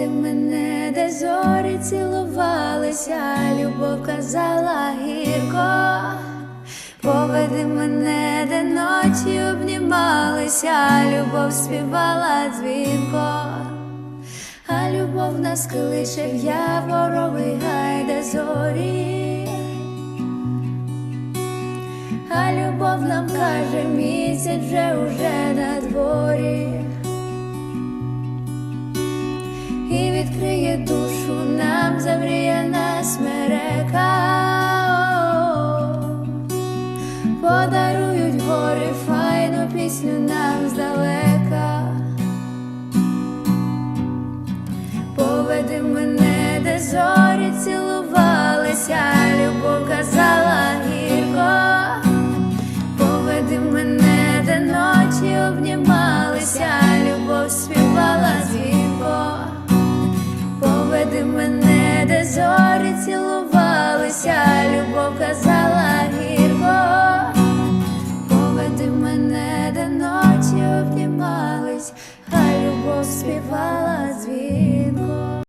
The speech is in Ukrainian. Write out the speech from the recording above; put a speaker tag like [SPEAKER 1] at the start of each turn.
[SPEAKER 1] Поведи мене, де зорі цілувалися, любов казала гірко. Поведи мене, де ночі обнімалися, любов співала дзвінко, а любов нас кличе в яворовий гай, де зорі, а любов нам каже, місяць вже уже відкриє душу нам замріяна смерека. Подарують гори файну пісню нам здалека. Поведи мене, де зорі мене, де ночі обнімались, а любов співала.